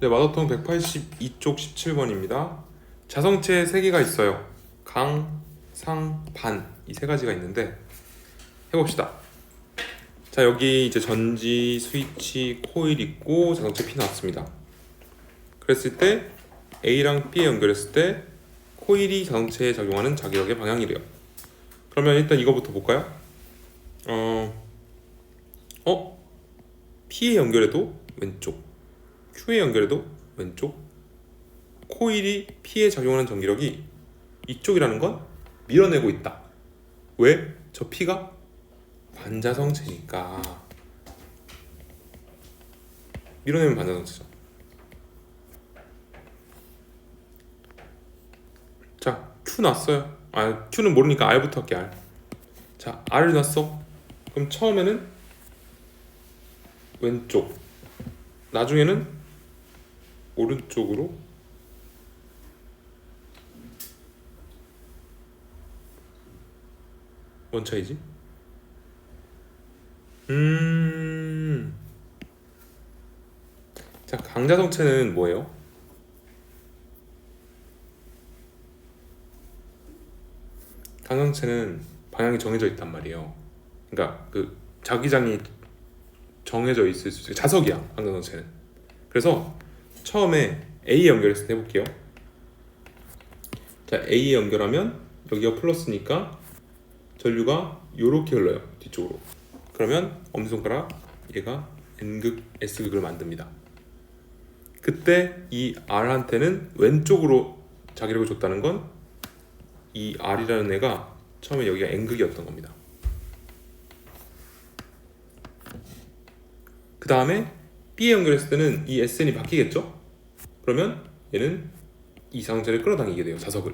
네, 마더통 182쪽 17번입니다. 자성체 세 개가 있어요. 강, 상, 반 이 세 가지가 있는데 해봅시다. 자 여기 이제 전지, 스위치, 코일 있고 자성체 피 나왔습니다. 그랬을 때 A랑 B에 연결했을 때 코일이 자성체에 작용하는 자기력의 방향이래요. 그러면 일단 이거부터 볼까요? 어, 어? P에 연결해도 왼쪽, Q에 연결해도 왼쪽. 코일이 P에 작용하는 전기력이 이쪽이라는 건 밀어내고 있다. 왜? 저 P가 반자성체니까. 밀어내면 반자성체죠. 자, Q 났어요. 아, Q는 모르니까 R부터 할게 R. 자, R을 났어. 그럼 처음에는 왼쪽, 나중에는 오른쪽으로 뭔 차이지? 음. 자, 강자성체는 뭐예요? 강성체는 방향이 정해져 있단 말이에요. 그러니까 그 자기장이 정해져 있을 수 있어요. 자석이야, 강성체는. 그래서 처음에 A 연결해서 해볼게요. 자, A 연결하면 여기가 플러스니까 전류가 이렇게 흘러요 뒤쪽으로. 그러면 엄지손가락 얘가 N극, S극을 만듭니다. 그때 이 R한테는 왼쪽으로 자기력을 줬다는 건 이 R이라는 애가 처음에 여기가 N극이었던 겁니다. 그 다음에 B에 연결했을 때는 이 SN이 바뀌겠죠? 그러면 얘는 이 상체를 끌어당기게 돼요 자석을.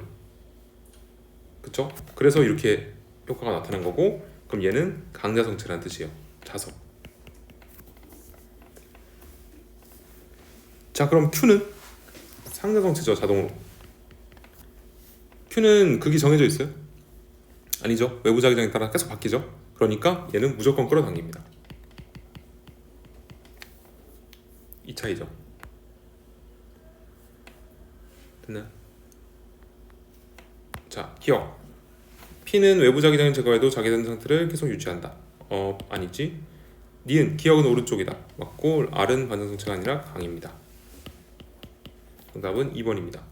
그쵸? 그래서 이렇게 효과가 나타난 거고 그럼 얘는 강자성체라는 뜻이에요. 자석. 자 그럼 Q는 상자성체죠 자동으로. Q는 극이 정해져 있어요? 아니죠. 외부 자기장에 따라 계속 바뀌죠. 그러니까 얘는 무조건 끌어당깁니다. 이 차이죠. 됐나요? 자 기억. P는 외부 자기장을 제거해도 자기장 상태를 계속 유지한다. 어 아니지. 니은 기억은 오른쪽이다. 맞고 R은 반전성체가 아니라 강입니다. 정답은 2번입니다.